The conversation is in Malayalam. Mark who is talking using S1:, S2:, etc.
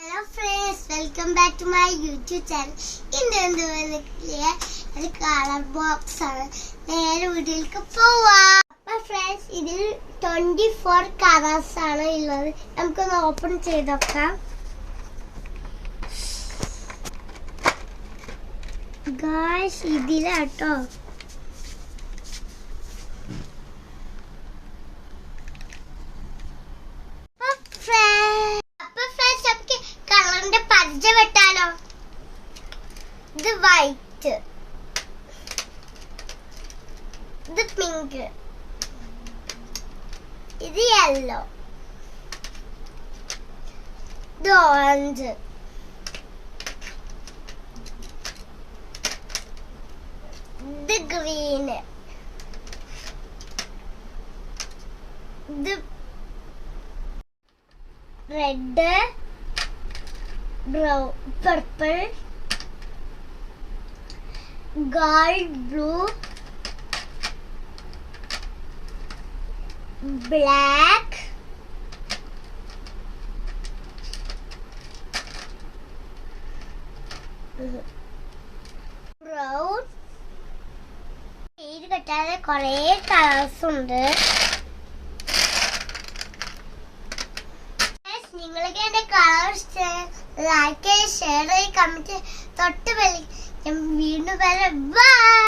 S1: Hello friends welcome back to my YouTube channel ഇന്ന് എന്ത് വന്നിട്ടില്ല? കളർ ബോക്സ് ആണ്. നേരെ വീട്ടിലേക്ക് പോവാം. അപ്പൊ ഫ്രണ്ട്സ് ഇതിൽ ട്വന്റി ഫോർ കളേഴ്സ് ആണ് ഉള്ളത്. നമുക്കൊന്ന് ഓപ്പൺ ചെയ്ത് നോക്കാം. ഗാഷ് ഇതിലാട്ടോ അപ്പൊ ഫ്രണ്ട്സ് അപ്പൊ ഫ്രണ്ട്സ് നമുക്ക് കളറിന്റെ പരിചയപ്പെട്ടാലോ ഇത് വൈറ്റ് ഇത് പിങ്ക് ഇത് യെല്ലോ ഇത് ഓറഞ്ച് ഇത് ഗ്രീന് ഇത് red brown purple gold blue black brown. പേര് കെട്ടാതെ കുറേ കളേഴ്സ് ഉണ്ട്. നിങ്ങൾക്ക് എന്റെ കളേഴ്സ് ലൈക്ക് ഷെയർ കമന്റ് തൊട്ട് വീണ്ടും വരാം ബൈ